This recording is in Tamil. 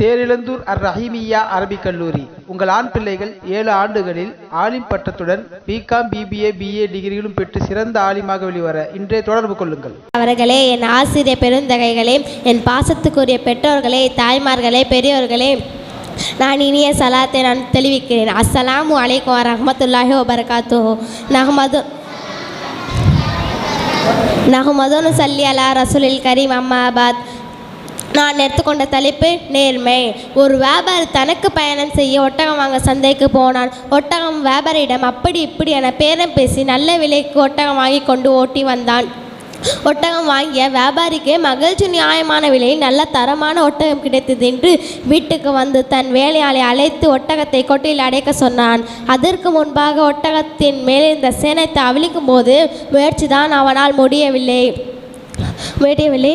தேரிழந்தூர் அர் ரஹீமியா அரபிக் கல்லூரி. உங்கள் ஆண் பிள்ளைகள் ஏழு ஆண்டுகளில் ஆலிம் பட்டத்துடன் பிகாம் பிபிஏ பிஏ டிகிரிகளும் பெற்று சிறந்த ஆலிமாக வெளிவர இன்றே தொடர்பு கொள்ளுங்கள். அவர்களே என் ஆசிரியர் பெருந்தகைகளே என் பாசத்துக்குரிய பெற்றோர்களே தாய்மார்களே பெரியோர்களே நான் இனிய சலாத்தை நான் தெளிவிக்கிறேன் அஸ்ஸலாமு அலைக்கும் ரஹமத்துல்லாஹி வபரகாத்து நஹமது நஹமதுன்னு சல்லி அலா ரசூலில் கரீம் அம்மாபாத் நான் எடுத்துக்கொண்ட தலைப்பு நேர்மை. ஒரு வியாபாரி தனக்கு பயணம் செய்ய ஒட்டகம் வாங்க சந்தைக்கு போனான் ஒட்டகம் வியாபாரியிடம் அப்படி இப்படி என பேரம் பேசி நல்ல விலைக்கு ஒட்டகம் வாங்கி கொண்டு ஓட்டி வந்தான். ஒட்டகம் வாங்கிய வியாபாரிக்கு மகிழ்ச்சி நியாயமான விலையில் நல்ல தரமான ஒட்டகம் கிடைத்தது என்று வீட்டுக்கு வந்து தன் வேலையாளை அழைத்து ஒட்டகத்தை கொட்டில் அடைக்க சொன்னான். அதற்கு முன்பாக ஒட்டகத்தின் மேலே இந்த சேனத்தை அவிழிக்கும் போது முயற்சிதான் அவனால் முடியவில்லை. முடியவில்லை.